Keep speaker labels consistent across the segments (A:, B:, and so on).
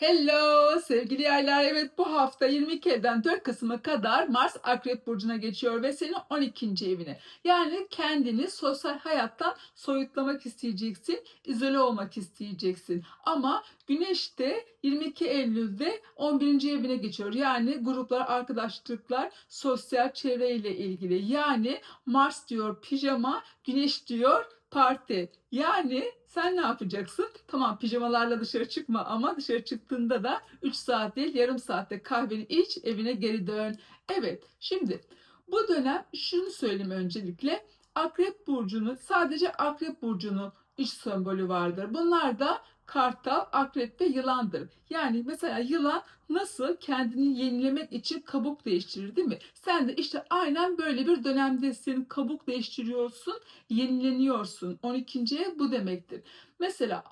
A: Hello sevgili yaylar. Evet bu hafta 22 evden 4 Kasım'a kadar Mars Akrep Burcu'na geçiyor ve senin 12. evine. Yani kendini sosyal hayattan soyutlamak isteyeceksin, izole olmak isteyeceksin. Ama Güneş de 22 Eylül'de 11. evine geçiyor. Yani gruplar, arkadaşlıklar, sosyal çevreyle ilgili. Yani Mars diyor pijama, Güneş diyor parti. Yani sen ne yapacaksın? Tamam pijamalarla dışarı çıkma ama dışarı çıktığında da 3 saat değil yarım saatte kahveni iç evine geri dön. Evet şimdi bu dönem şunu söyleyeyim öncelikle. Akrep burcunu sadece akrep burcunun iç sembolü vardır. Bunlar da kartal, akrep ve yılandır. Yani mesela yılan nasıl kendini yenilemek için kabuk değiştirir değil mi? Sen de işte aynen böyle bir dönemdesin. Kabuk değiştiriyorsun, yenileniyorsun. 12. ev bu demektir. Mesela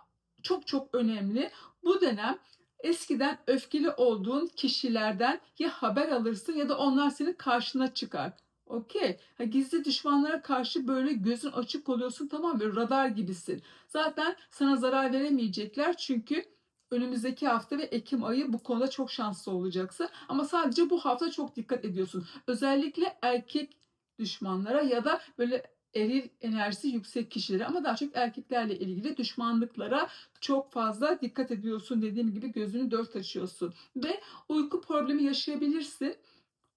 A: çok çok önemli. Bu dönem eskiden öfkeli olduğun kişilerden ya haber alırsın ya da onlar senin karşına çıkar. Okey. Gizli düşmanlara karşı böyle gözün açık oluyorsun tamam mı? Radar gibisin. Zaten sana zarar veremeyecekler çünkü önümüzdeki hafta ve Ekim ayı bu konuda çok şanslı olacaksın. Ama sadece bu hafta çok dikkat ediyorsun. Özellikle erkek düşmanlara ya da böyle eril enerjisi yüksek kişilere ama daha çok erkeklerle ilgili düşmanlıklara çok fazla dikkat ediyorsun. Dediğim gibi gözünü dört açıyorsun. Ve uyku problemi yaşayabilirsin.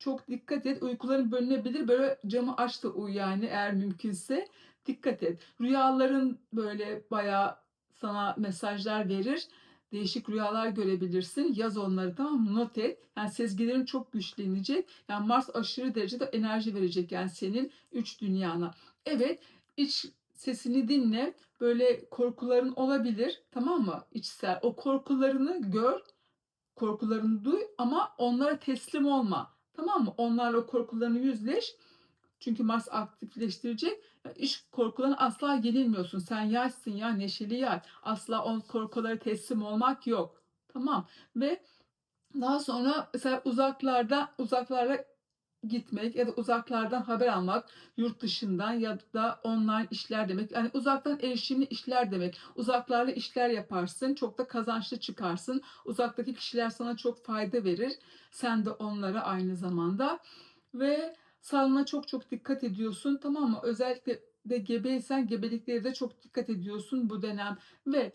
A: Çok dikkat et. Uykuların bölünebilir. Böyle camı aç da uyu yani eğer mümkünse. Dikkat et. Rüyaların böyle bayağı sana mesajlar verir. Değişik rüyalar görebilirsin. Yaz onları tamam mı? Not et. Yani sezgilerin çok güçlenecek. Yani Mars aşırı derecede enerji verecek yani senin üç dünyana. Evet iç sesini dinle. Böyle korkuların olabilir. Tamam mı? İçsel. O korkularını gör. Korkularını duy ama onlara teslim olma. Tamam mı? Onlarla korkularını yüzleş. Çünkü Mars aktifleştirecek. İş korkularına asla yenilmiyorsun. Sen yaşsın ya neşeli yay. Asla o korkulara teslim olmak yok. Tamam. Ve daha sonra mesela uzaklarda uzaklara gitmek ya da uzaklardan haber almak, yurt dışından ya da online işler demek. Yani uzaktan erişimli işler demek. Uzaklarla işler yaparsın, çok da kazançlı çıkarsın. Uzaktaki kişiler sana çok fayda verir. Sen de onlara aynı zamanda. Ve sağlığına çok çok dikkat ediyorsun tamam mı? Özellikle de gebeysen gebeliklere de çok dikkat ediyorsun bu dönem. Ve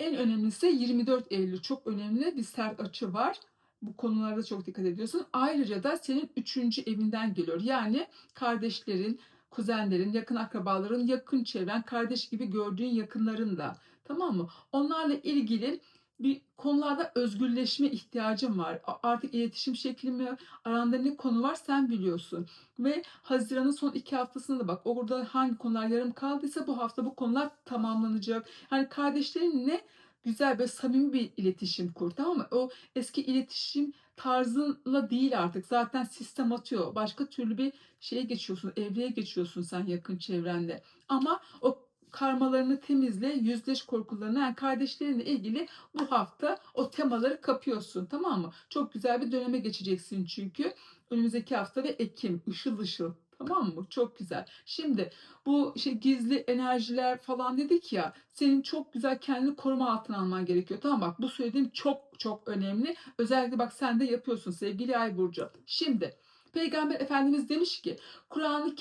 A: en önemlisi 24 Eylül çok önemli bir sert açı var. Bu konularda çok dikkat ediyorsun. Ayrıca da senin üçüncü evinden geliyor. Yani kardeşlerin, kuzenlerin, yakın akrabaların, yakın çevren, kardeş gibi gördüğün yakınların da. Tamam mı? Onlarla ilgili bir konularda özgürleşme ihtiyacım var. Artık iletişim şeklimi, aranda ne konu var sen biliyorsun. Ve Haziran'ın son iki haftasında da bak orada hangi konular yarım kaldıysa bu hafta bu konular tamamlanacak. Yani kardeşlerinle güzel ve samimi bir iletişim kur tamam mı? O eski iletişim tarzınla değil artık. Zaten sistem atıyor. Başka türlü bir şeye geçiyorsun, evreye geçiyorsun sen yakın çevrenle. Ama o karmalarını temizle, yüzleş korkularına. Yani kardeşlerinle ilgili bu hafta o temaları kapıyorsun tamam mı? Çok güzel bir döneme geçeceksin çünkü. Önümüzdeki hafta ve Ekim ışıl ışıl. Tamam mı? Çok güzel. Şimdi bu şey gizli enerjiler falan dedik ya senin çok güzel kendini koruma altına alman gerekiyor. Tamam bak bu söylediğim çok çok önemli. Özellikle bak sen de yapıyorsun sevgili Ay Burcu. Şimdi Peygamber Efendimiz demiş ki Kur'an-ı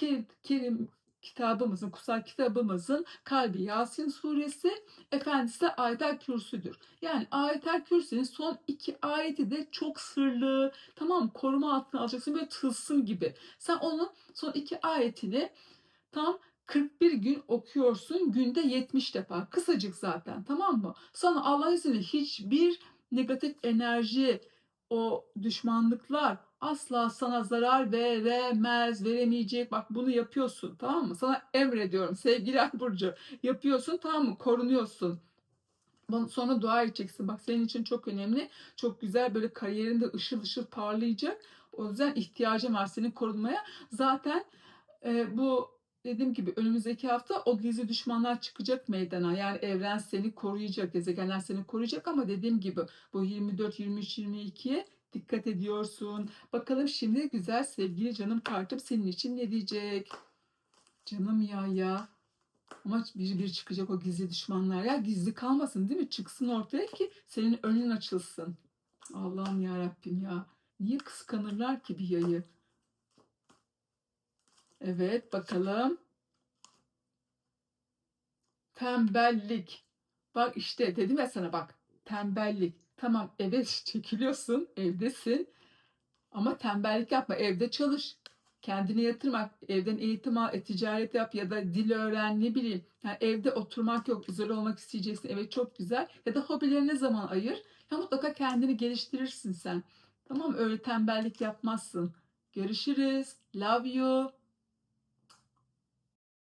A: Kerim kitabımızın, kutsal kitabımızın kalbi Yasin suresi, efendisi Ayetel Kürsü'dür. Yani Ayetel Kürsü'nün son iki ayeti de çok sırlı, tamam? Koruma altına alacaksın böyle tılsım gibi. Sen onun son iki ayetini tam 41 gün okuyorsun günde 70 defa. Kısacık zaten tamam mı? Sana Allah izniyle hiçbir negatif enerji, o düşmanlıklar asla sana zarar veremez, veremeyecek. Bak bunu yapıyorsun tamam mı? Sana emrediyorum sevgili Ay Burcu. Yapıyorsun tamam mı? Korunuyorsun. Sonra dua edeceksin. Bak senin için çok önemli. Çok güzel böyle kariyerinde ışıl ışıl parlayacak. O yüzden ihtiyacım var senin korunmaya. Zaten e, bu dediğim gibi önümüzdeki hafta o gizli düşmanlar çıkacak meydana. Yani evren seni koruyacak, gezegenler seni koruyacak ama dediğim gibi bu 24, 23, 22'ye dikkat ediyorsun. Bakalım şimdi güzel sevgili canım kartım senin için ne diyecek? Canım ya ya. Ama bir bir çıkacak o gizli düşmanlar. Ya gizli kalmasın değil mi? Çıksın ortaya ki senin önün açılsın. Allah'ım ya Rabbim ya. Niye kıskanırlar ki bir yayı? Evet bakalım. Tembellik. Bak işte dedim ya sana bak. Tembellik. Tamam eve çekiliyorsun. Evdesin. Ama tembellik yapma. Evde çalış. Kendine yatırmak. Evden eğitim al. e, ticaret yap ya da dil öğren ne bileyim. Yani evde oturmak yok. İzole olmak isteyeceksin. Evet çok güzel. Ya da hobilerine zaman ayır. Ya mutlaka kendini geliştirirsin sen. Tamam? Öyle tembellik yapmazsın. Görüşürüz. Love you.